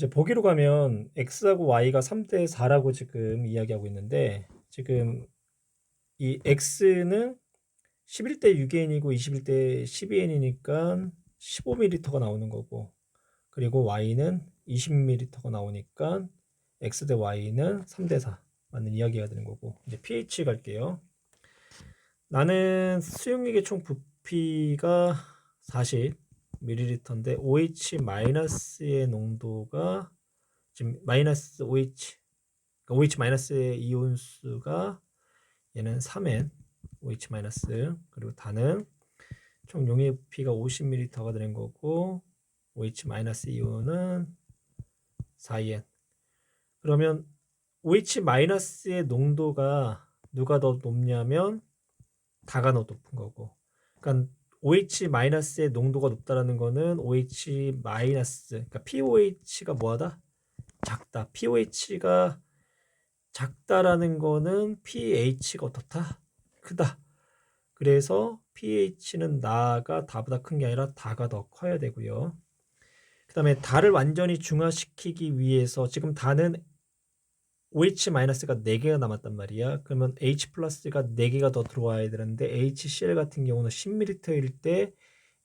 이제 보기로 가면 x하고 y가 3대 4라고 지금 이야기하고 있는데 지금 이 x는 11대 6n이고 21대 12n이니까 15m가 나오는 거고 그리고 y는 20m가 나오니까 x 대 y는 3대 4 맞는 이야기가 되는 거고 이제 pH 갈게요. 나는 수용액의 총 부피가 40ml인데 OH-의 농도가 지금 마이너스 OH 그러니까 OH 마이너스의 이온 수가 얘는 3N OH 마이너스 그리고 단은 총 용액 부피가 50ml가 되는 거고 OH 마이너스 이온은 4N 그러면 OH 마이너스의 농도가 누가 더 높냐면 다가 더 높은 거고. 그러니까 OH 마이너스의 농도가 높다라는 거는 OH 그러니까 POH가 뭐하다? 작다. POH가 작다라는 거는 pH가 어떻다? 크다. 그래서 pH는 나가 다보다 큰 게 아니라 다가 더 커야 되고요. 그 다음에 다를 완전히 중화시키기 위해서 지금 다는 OH-가 4개가 남았단 말이야. 그러면 H 플러스가 4개가 더 들어와야 되는데 HCl 같은 경우는 10ml일 때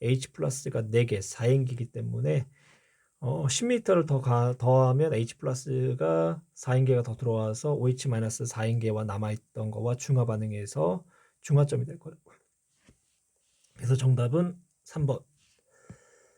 H 플러스가 4개, 4행기이기 때문에 어, 10m를 더 가, 더하면 H 플러스가 4행계가 더 들어와서 OH 마이너스 4행계와 남아있던 거와 중화 반응해서 중화점이 될 거라고. 그래서 정답은 3번